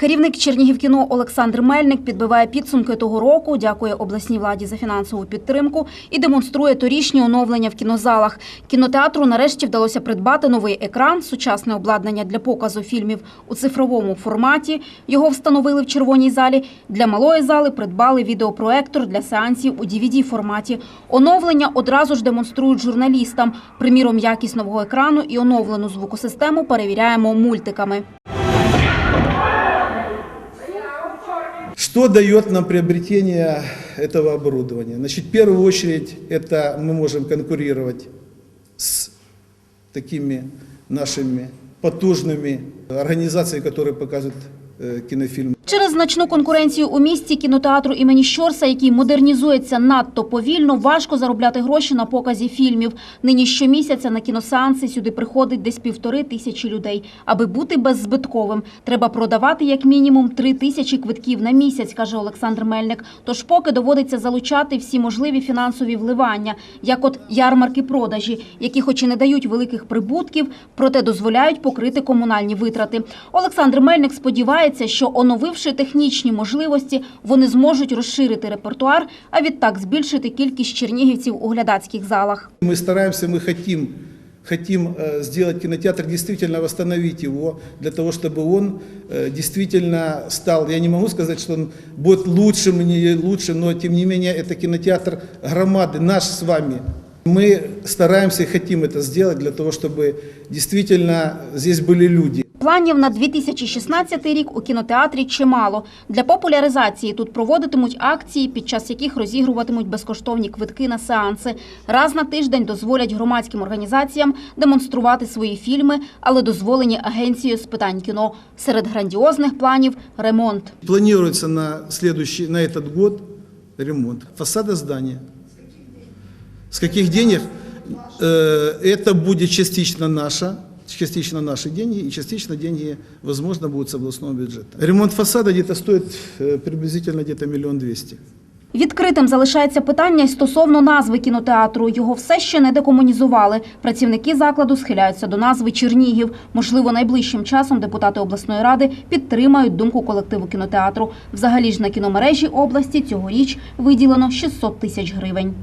Керівник Чернігівкіно Олександр Мельник підбиває підсумки того року, дякує обласній владі за фінансову підтримку і демонструє торічні оновлення в кінозалах. Кінотеатру нарешті вдалося придбати новий екран, сучасне обладнання для показу фільмів у цифровому форматі. Його встановили в червоній залі. Для малої зали придбали відеопроектор для сеансів у dvd форматі. Оновлення одразу ж демонструють журналістам. Приміром, якість нового екрану і оновлену звукосистему перевіряємо мультиками. Что дает нам приобретение этого оборудования? Значит, в первую очередь, это мы можем конкурировать с такими нашими потужными организациями, которые показывают э, кинофильмы. Через значну конкуренцію у місті кінотеатру імені Щорса, який модернізується надто повільно, важко заробляти гроші на показі фільмів. Нині щомісяця на кіносеанси сюди приходить десь півтори тисячі людей. Аби бути беззбитковим, треба продавати як мінімум три тисячі квитків на місяць, каже Олександр Мельник. Тож поки доводиться залучати всі можливі фінансові вливання, як от ярмарки продажі, які хоч і не дають великих прибутків, проте дозволяють покрити комунальні витрати. Олександр Мельник сподівається, що оновивши технічні можливості, вони зможуть розширити репертуар, а відтак збільшити кількість чернігівців у глядацьких залах. Мы стараемся, мы хотим, хотим э, сделать кинотеатр, действительно восстановить его, для того, чтобы он э, действительно стал, я не могу сказать, что он будет лучшим, не лучшим, но тем не менее это кинотеатр громады, наш с вами. Мы стараемся и хотим это сделать для того, чтобы действительно здесь были люди. Планів на 2016 рік у кінотеатрі чимало. Для популяризації тут проводитимуть акції, під час яких розігруватимуть безкоштовні квитки на сеанси. Раз на тиждень дозволять громадським організаціям демонструвати свої фільми, але дозволені агенцією з питань кіно. Серед грандіозних планів ремонт. Планируется на следующий, на этот год ремонт фасада здания. С каких денег? Э, Это будет частично наша, частично наши деньги и частично деньги, возможно, будут с областного бюджета. Ремонт фасада где-то стоит э, приблизительно где-то миллион двести. Відкритим залишається питання стосовно назви кінотеатру. Його все ще не декомунізували. Працівники закладу схиляються до назви Чернігів. Можливо, найближчим часом депутати обласної ради підтримають думку колективу кінотеатру. Взагалі ж на кіномережі області цьогоріч виділено 600 тисяч гривень.